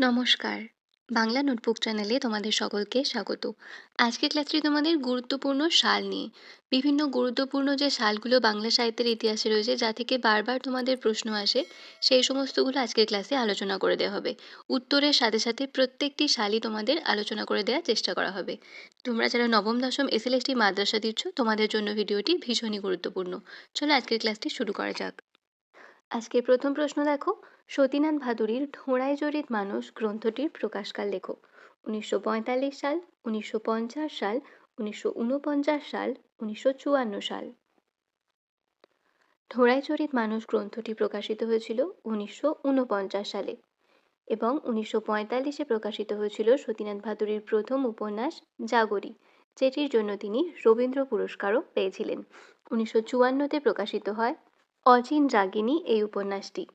নমস্কার। বাংলা নোটবুক চ্যানেলে তোমাদের সকলকে স্বাগত। আজকের ক্লাসটি তোমাদের গুরুত্বপূর্ণ সাল নিয়ে। বিভিন্ন গুরুত্বপূর্ণ যে সালগুলো বাংলা সাহিত্যের ইতিহাসে রয়েছে, যা থেকে বারবার তোমাদের প্রশ্ন আসে, সেই সমস্তগুলো আজকের ক্লাসে আলোচনা করে দেওয়া হবে। উত্তরের সাথে সাথে প্রত্যেকটি সালই তোমাদের আলোচনা করে দেওয়ার চেষ্টা করা হবে। তোমরা যারা নবম, দশম এসএলএসটি মাদ্রাসা দিচ্ছ, তোমাদের জন্য ভিডিওটি ভীষণই গুরুত্বপূর্ণ। চলো আজকের ক্লাসটি শুরু করা যাক। আজকে প্রথম প্রশ্ন দেখো। সতীনাথ ভাদুরীর ঢোঁড়ায় জড়িত মানুষ গ্রন্থটির প্রকাশকাল লেখো উনিশশো পঁয়তাল্লিশ সাল, উনিশশো পঞ্চাশ সাল, উনিশশো উনপঞ্চাশ সাল, উনিশশো চুয়ান্ন সাল। ঢোড়ায় চরিত মানুষ গ্রন্থটি প্রকাশিত হয়েছিল উনিশশো উনপঞ্চাশ সালে এবং উনিশশো পঁয়তাল্লিশে প্রকাশিত হয়েছিল সতীনাথ ভাদুরীর প্রথম উপন্যাস জাগরি, যেটির জন্য তিনি রবীন্দ্র পুরস্কারও পেয়েছিলেন। উনিশশো চুয়ান্নতে প্রকাশিত হয় অচিন রাগিনী এই উপন্যাসটি।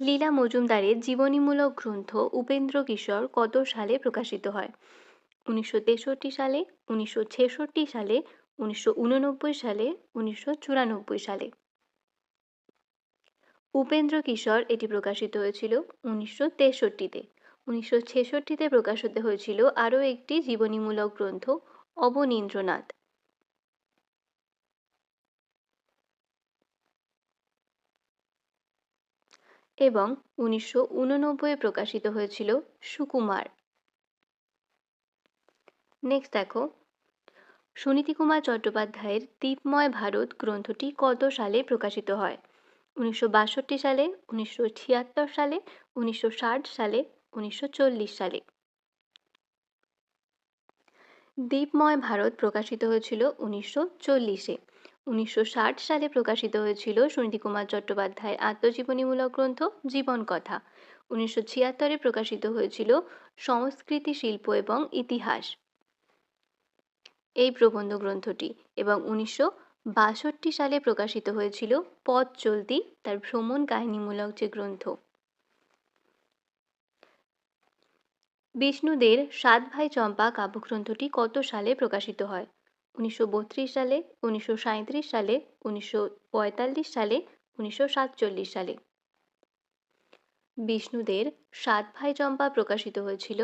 লীলা মজুমদারের জীবনীমূলক গ্রন্থ উপেন্দ্র কিশোর কত সালে প্রকাশিত হয়? উনিশশো তেষট্টি সালে, উনিশশো ছেষট্টি সালে, উনিশশো উননব্বই সালে, উনিশশো চুরানব্বই সালে। উপেন্দ্র কিশোর এটি প্রকাশিত হয়েছিল উনিশশো তেষট্টিতে। উনিশশো ছেষট্টিতে প্রকাশিত হয়েছিল আরও একটি জীবনীমূলক গ্রন্থ অবনীন্দ্রনাথ। এবং উনিশশো উননব্বইয়ে প্রকাশিত হয়েছিল সুকুমার। নেক্সট দেখো। সুনীতি কুমার চট্টোপাধ্যায়ের দীপময় ভারত গ্রন্থটি কত সালে প্রকাশিত হয়? উনিশশো বাষট্টি সালে, উনিশশো ছিয়াত্তর সালে, উনিশশো ষাট সালে, উনিশশো চল্লিশ সালে। দীপময় ভারত প্রকাশিত হয়েছিল উনিশশো চল্লিশে। উনিশশো ষাট সালে প্রকাশিত হয়েছিল সুনীতিকুমার চট্টোপাধ্যায়ের আত্মজীবনীমূলক গ্রন্থ জীবন কথা উনিশশো ছিয়াত্তরে প্রকাশিত হয়েছিল সংস্কৃতি শিল্প এবং ইতিহাস। এই প্রবন্ধ গ্রন্থটি এবং উনিশশো বাষট্টি সালে প্রকাশিত হয়েছিল পথ চলতি তার ভ্রমণ কাহিনীমূলক যে গ্রন্থ। বিষ্ণুদের সাত ভাই চম্পা কাব্যগ্রন্থটি কত সালে প্রকাশিত হয়? উনিশশো বত্রিশ সালে, উনিশশো সাঁইত্রিশ সালে, উনিশশো পঁয়তাল্লিশ সালে, উনিশশো সাতচল্লিশ সালে। বিষ্ণুদের সাত ভাই চম্পা প্রকাশিত হয়েছিল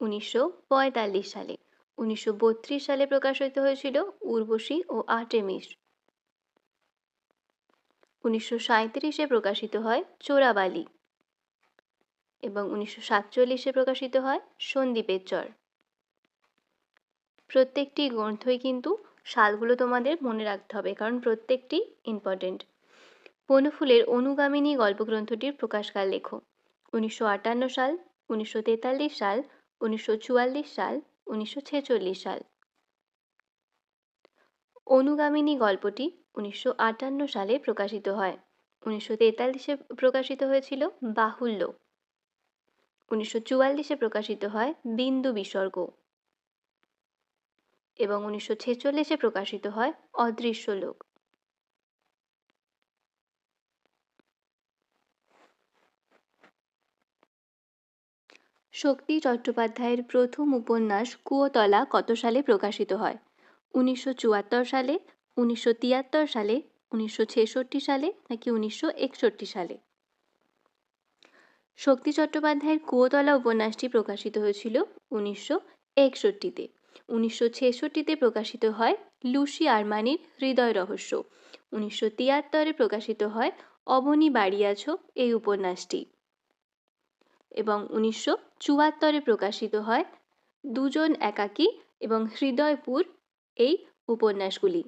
উনিশশো পঁয়তাল্লিশ সালে। উনিশশো বত্রিশ সালে প্রকাশিত হয়েছিল উর্বশী ও আর্টেমিস। উনিশশো সাঁত্রিশে প্রকাশিত হয় চোরাবালি এবং উনিশশো সাতচল্লিশে প্রকাশিত হয় সন্দীপের চর। প্রত্যেকটি গ্রন্থই কিন্তু সালগুলো তোমাদের মনে রাখতে হবে, কারণ প্রত্যেকটি ইম্পর্টেন্ট বনফুলের অনুগামিনী গল্পগ্রন্থটির প্রকাশকাল লেখো। উনিশশো আটান্ন সাল, উনিশশো তেতাল্লিশ সাল, উনিশশো চুয়াল্লিশ সাল, উনিশশো ছেচল্লিশ সাল। অনুগামিনী গল্পটি উনিশশো আটান্ন সালে প্রকাশিত হয়। উনিশশো তেতাল্লিশে প্রকাশিত হয়েছিল বাহুল্য। উনিশশো চুয়াল্লিশে প্রকাশিত হয় বিন্দু বিসর্গ। এবং উনিশশো ছেচল্লিশে প্রকাশিত হয় অদৃশ্য লোক। শক্তি চট্টোপাধ্যায়ের প্রথম উপন্যাস কুয়োতলা কত সালে প্রকাশিত হয়? উনিশশো চুয়াত্তর সালে, উনিশশো তিয়াত্তর সালে, উনিশশো ছেষট্টি সালে নাকি উনিশশো একষট্টি সালে? শক্তি চট্টোপাধ্যায়ের কুয়োতলা উপন্যাসটি প্রকাশিত হয়েছিল উনিশশো একষট্টিতে। উনিশশো ছেষট্টিতে প্রকাশিত হয় লুসি আরমানির হৃদয় রহস্য। উনিশশো তিয়াত্তরে প্রকাশিত হয় অবনী বাড়িয়াছ এই উপন্যাসটি। এবং উনিশশো চুয়াত্তরে প্রকাশিত হয় দুজন একাকী এবং হৃদয়পুর এই উপন্যাসগুলি।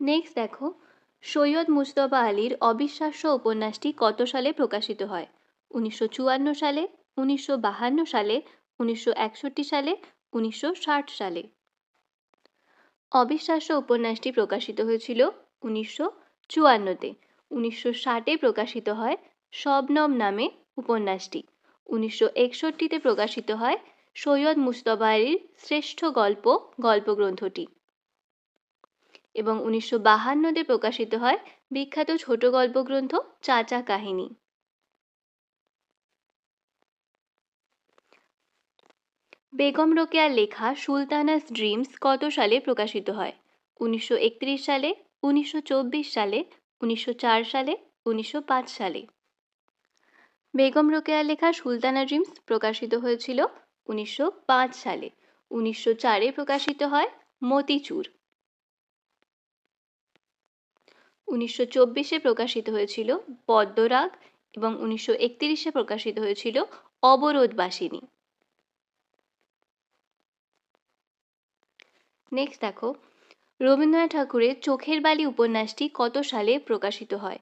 নেক্সট দেখো, সৈয়দ মুস্তফা আলীর অবিশ্বাস্য উপন্যাসটি কত সালে প্রকাশিত হয়? উনিশশো চুয়ান্ন সালে, উনিশশো সালে উনিশশো একষট্টি সালে, উনিশশো ষাট সালে। অবিশ্বাস্য উপন্যাসটি প্রকাশিত হয়েছিল উনিশশো চুয়ান্নতে। উনিশশো ষাটে প্রকাশিত হয় শবনম নামে উপন্যাসটি। উনিশশো একষট্টিতে প্রকাশিত হয় সৈয়দ মুস্তফা শ্রেষ্ঠ গল্প, গল্পগ্রন্থটি। এবং উনিশশো বাহান্নতে প্রকাশিত হয় বিখ্যাত ছোট গল্পগ্রন্থ চাচা কাহিনী। বেগম রোকেয়ার লেখা সুলতানাস ড্রিমস কত সালে প্রকাশিত হয়? উনিশশো একত্রিশ সালে, উনিশশো চব্বিশ সালে, উনিশশো চার সালে, উনিশশো পাঁচ সালে। বেগম রোকেয়ার লেখা সুলতানা ড্রিমস প্রকাশিত হয়েছিল উনিশশো পাঁচ সালে। উনিশশো চারে প্রকাশিত হয় মতিচুর। উনিশশো চব্বিশে প্রকাশিত হয়েছিল পদ্মরাগ এবং উনিশশো একত্রিশে প্রকাশিত হয়েছিল অবরোধবাসিনী। নেক্সট দেখো, রবীন্দ্রনাথ ঠাকুরের চোখের বালি উপন্যাসটি কত সালে প্রকাশিত হয়?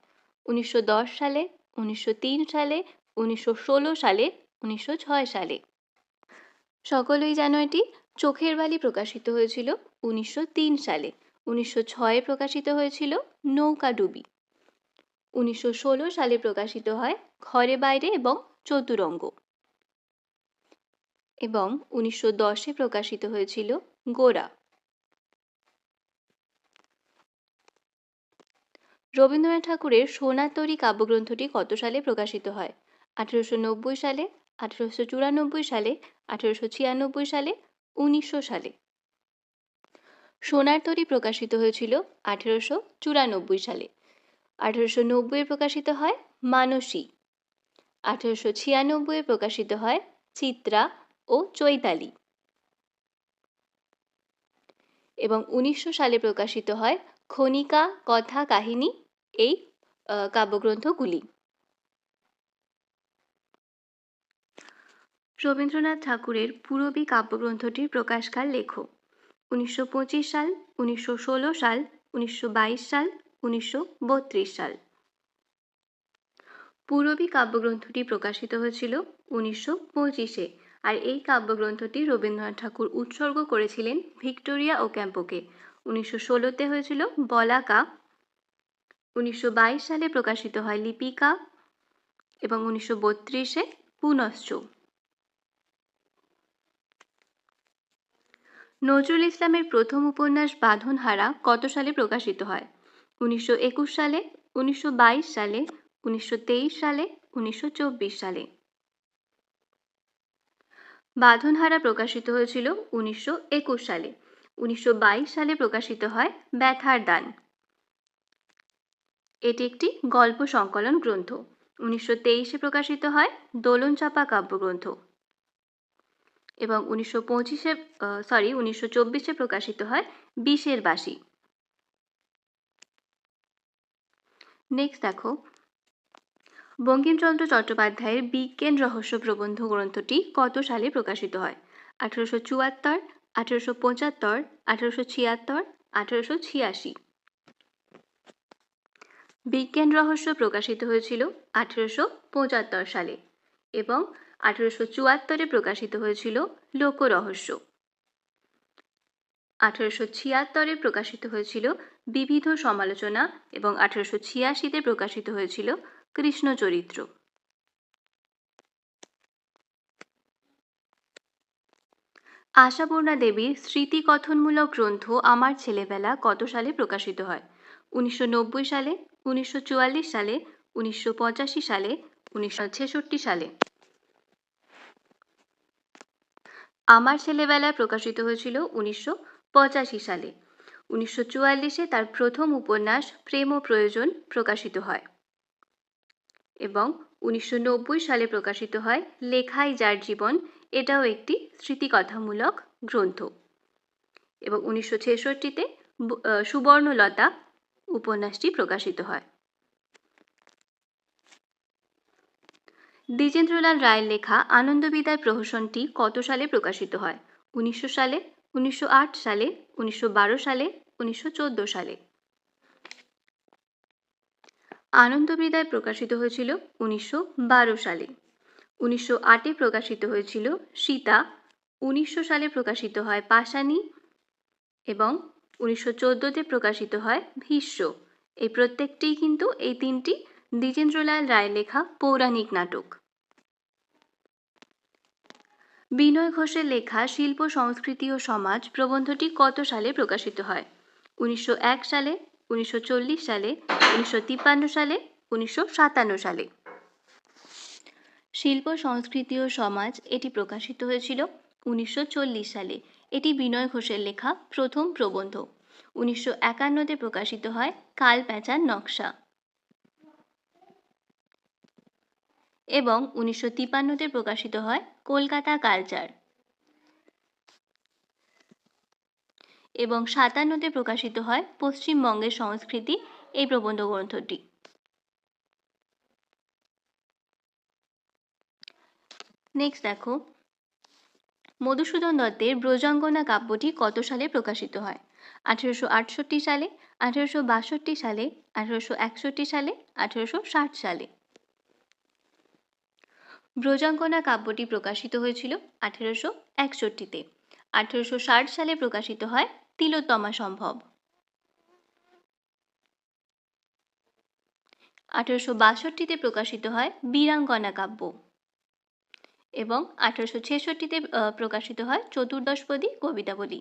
উনিশশো দশ সালে, উনিশশো তিন সালে, উনিশশো ষোলো সালে, উনিশশো ছয় সালে। সকলেই জানো এটি? চোখের বালি প্রকাশিত হয়েছিল উনিশশো তিন সালে। উনিশশো ছয়ে প্রকাশিত হয়েছিল নৌকাডুবি উনিশশো ষোলো সালে প্রকাশিত হয় ঘরে বাইরে এবং চতুরঙ্গ। এবং উনিশশো দশে প্রকাশিত হয়েছিল গোরা রবীন্দ্রনাথ ঠাকুরের সোনার তরী কাব্যগ্রন্থটি কত সালে প্রকাশিত হয়? আঠেরোশো নব্বই সালে, আঠেরোশো চুরানব্বই সালে, আঠেরোশো ছিয়ানব্বই সালে, উনিশশো সালে। সোনার তরী প্রকাশিত হয়েছিল আঠেরোশো চুরানব্বই সালে। আঠেরোশো নব্বইয়ে প্রকাশিত হয় মানসী। আঠেরোশো ছিয়ানব্বইয়ে প্রকাশিত হয় চিত্রা ও চৈতালি। এবং উনিশশো সালে প্রকাশিত হয় খনিকা কথা কাহিনী এই কাব্যগ্রন্থগুলি। রবীন্দ্রনাথ ঠাকুরের পূরবী কাব্যগ্রন্থটির প্রকাশকাল লেখো উনিশশো সাল, উনিশশো ষোলো সাল, উনিশশো বাইশ সাল, উনিশশো বত্রিশ সাল। পূরবী কাব্যগ্রন্থটি প্রকাশিত হয়েছিল উনিশশো পঁচিশে আর এই কাব্যগ্রন্থটি রবীন্দ্রনাথ ঠাকুর উৎসর্গ করেছিলেন ভিক্টোরিয়া ও ক্যাম্পোকে উনিশশো ষোলোতে হয়েছিল বলাকা উনিশশো বাইশ সালে প্রকাশিত হয় লিপিকা এবং উনিশশো বত্রিশে পুনশ্চ। নজরুল ইসলামের প্রথম উপন্যাস বাঁধনহারা কত সালে প্রকাশিত হয়? উনিশশো একুশ সালে, উনিশশো বাইশ সালে, উনিশশো তেইশ সালে, উনিশশো চব্বিশ সালে। বাঁধনহারা প্রকাশিত হয়েছিল উনিশশো একুশ সালে। উনিশশো বাইশ সালে প্রকাশিত হয় ব্যথার দান। এটি একটি গল্প সংকলন গ্রন্থ। উনিশশো তেইশে প্রকাশিত হয় দোলন চাপা কাব্যগ্রন্থ এবং উনিশশো পঁচিশে সরি উনিশশো চব্বিশে প্রকাশিত হয় বিশের বাসী নেক্সট দেখো। বঙ্কিমচন্দ্র চট্টোপাধ্যায়ের বিজ্ঞান রহস্য প্রবন্ধ গ্রন্থটি কত সালে প্রকাশিত হয়? আঠেরোশো চুয়াত্তর আঠেরোশো পঁচাত্তর, আঠেরোশো ছিয়াত্তর, আঠেরোশো ছিয়াশি। বিজ্ঞান রহস্য প্রকাশিত হয়েছিল আঠেরোশো পঁচাত্তর সালে এবং আঠেরোশো চুয়াত্তরে প্রকাশিত হয়েছিল লোকরহস্য। আঠেরোশো ছিয়াত্তরে প্রকাশিত হয়েছিল বিবিধ সমালোচনা এবং আঠেরোশো ছিয়াশিতে প্রকাশিত হয়েছিল কৃষ্ণচরিত্র। আশাপূর্ণা দেবীর স্মৃতিকথনমূলক গ্রন্থ আমার ছেলেবেলা কত সালে প্রকাশিত হয়? উনিশশো নব্বই সালে, উনিশশো চুয়াল্লিশ সালে, উনিশশো পঁচাশি সালে, উনিশশো ছেষট্টি সালে। আমার ছেলেবেলায় প্রকাশিত হয়েছিল উনিশশো পঁচাশি সালে। উনিশশো চুয়াল্লিশে তার প্রথম উপন্যাস প্রেম ও প্রয়োজন প্রকাশিত হয়। এবং উনিশশো নব্বই সালে প্রকাশিত হয় লেখাই যার জীবন এটাও একটি স্মৃতিকথামূলক গ্রন্থ। এবং উনিশশো ছেষট্টিতে সুবর্ণলতা উপন্যাসটি প্রকাশিত হয়। দ্বিজেন্দ্রলাল রায়ের লেখা আনন্দবিদায় প্রহসনটি কত সালে প্রকাশিত হয়? উনিশশো সালে, উনিশশো আট সালে, উনিশশো বারো সালে, উনিশশো চোদ্দ সালে। আনন্দবিদায় প্রকাশিত হয়েছিল উনিশশো বারো সালে। উনিশশো আটে প্রকাশিত হয়েছিল সীতা, উনিশশো সালে প্রকাশিত হয় পাশানি এবং উনিশশো চোদ্দোতে প্রকাশিত হয় ভীষ্ম। এই প্রত্যেকটিই কিন্তু এই তিনটি দ্বিজেন্দ্রলাল রায়ের লেখা পৌরাণিক নাটক। বিনয় ঘোষের লেখা শিল্প, সংস্কৃতি ও সমাজ প্রবন্ধটি কত সালে প্রকাশিত হয়? উনিশশো এক সালে, উনিশশো চল্লিশ সালে, উনিশশো তিপ্পান্ন সালে, উনিশশো সাতান্ন সালে। শিল্প, সংস্কৃতি ও সমাজ এটি প্রকাশিত হয়েছিল উনিশশো চল্লিশ সালে। এটি বিনয় ঘোষের লেখা প্রথম প্রবন্ধ। উনিশশো একান্নতে প্রকাশিত হয় কাল প্যাঁচার নকশা। এবং উনিশশো তিপান্নতে প্রকাশিত হয় কলকাতা কালচার। এবং সাতান্নতে প্রকাশিত হয় পশ্চিমবঙ্গের সংস্কৃতি এই প্রবন্ধ গ্রন্থটি। নেক্সট দেখো। মধুসূদন দত্তের ব্রজাঙ্গনা কাব্যটি কত সালে প্রকাশিত হয়? আঠেরোশো আটষট্টি সালে, আঠেরোশো বাষট্টি সালে, আঠেরোশো একষট্টি সালে, আঠেরোশো ষাট সালে। ব্রজাঙ্গনা কাব্যটি প্রকাশিত হয়েছিল আঠেরোশো একষট্টিতে। আঠেরোশো ষাট সালে প্রকাশিত হয় তিলোত্তমা সম্ভব। আঠেরোশো বাষট্টিতে প্রকাশিত হয় বীরাঙ্গনা কাব্য। এবং আঠারোশো ছেষট্টিতে প্রকাশিত হয় চতুর্দশপদী কবিতাবলী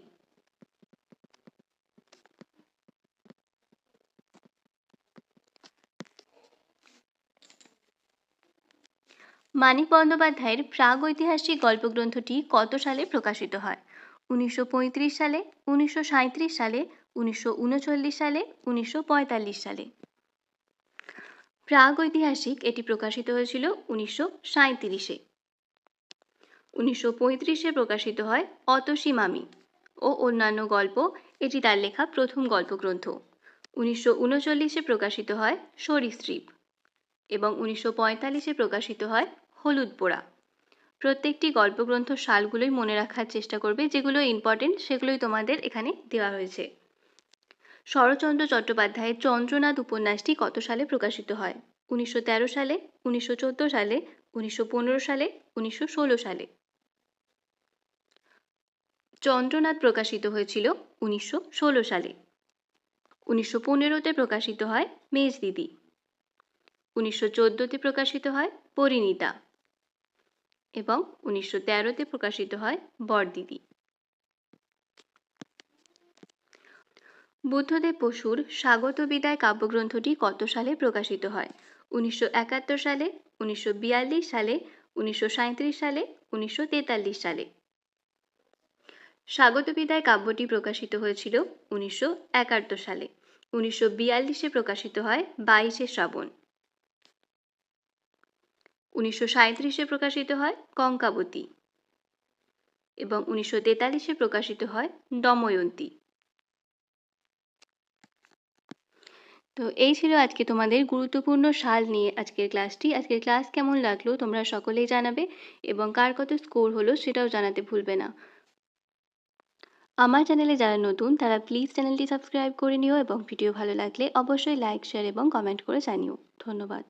মানিক বন্দ্যোপাধ্যায়ের প্রাগৈতিহাসিক গল্পগ্রন্থটি কত সালে প্রকাশিত হয়? উনিশশো পঁয়ত্রিশ সালে, উনিশশো সালে, উনিশশো উনচল্লিশ সালে, উনিশশো পঁয়তাল্লিশ সালে। প্রাগৈতিহাসিক এটি প্রকাশিত হয়েছিল উনিশশো সাঁত্রিশে উনিশশো পঁয়ত্রিশে প্রকাশিত হয় অতসী মামি ও অন্যান্য গল্প। এটি তার লেখা প্রথম গল্পগ্রন্থ। উনিশশো উনচল্লিশে প্রকাশিত হয় সরীসৃপ এবং উনিশশো পঁয়তাল্লিশে প্রকাশিত হয় হলুদ পোড়া। প্রত্যেকটি গল্পগ্রন্থ সালগুলোই মনে রাখার চেষ্টা করবে, যেগুলো ইম্পর্টেন্ট সেগুলোই তোমাদের এখানে দেওয়া হয়েছে। শরৎচন্দ্র চট্টোপাধ্যায়ের চন্দ্রনাথ উপন্যাসটি কত সালে প্রকাশিত হয়? উনিশশো তেরো সালে, উনিশশো চোদ্দ সালে, উনিশশো পনেরো সালে, উনিশশো ষোলো সালে। চন্দ্রনাথ প্রকাশিত হয়েছিল উনিশশো ষোলো সালে। উনিশশো পনেরোতে প্রকাশিত হয় মেজ দিদি উনিশশো চোদ্দোতে প্রকাশিত হয় পরিণীতা। এবং উনিশশো তেরোতে প্রকাশিত হয় বরদিদি। বুদ্ধদেব বসুর স্বাগত বিদায় কাব্যগ্রন্থটি কত সালে প্রকাশিত হয়? উনিশশো একাত্তর সালে, উনিশশো বিয়াল্লিশ সালে, উনিশশো সাঁইত্রিশ সালে, উনিশশো তেতাল্লিশ সালে। স্বাগত বিদায় কাব্যটি প্রকাশিত হয়েছিল উনিশশো একাত্তর সালে। উনিশশো বিয়াল্লিশে প্রকাশিত হয় বাইশে শ্রাবণ। উনিশশো সাঁত্রিশে প্রকাশিত হয় কঙ্কাবতী। এবং উনিশশো তেতাল্লিশে প্রকাশিত হয় দময়ন্তী। তো এই ছিল আজকে তোমাদের গুরুত্বপূর্ণ সাল নিয়ে আজকের ক্লাসটি। আজকের ক্লাস কেমন লাগল তোমরা সকলেই জানাবে এবং কার কত স্কোর হলো সেটাও জানাতে ভুলবে না। আমার চ্যানেলে যারা নতুন, তারা প্লিজ চ্যানেলটি সাবস্ক্রাইব করে নিও এবং ভিডিও ভালো লাগলে অবশ্যই লাইক শেয়ার এবং কমেন্ট করে জানিও। ধন্যবাদ।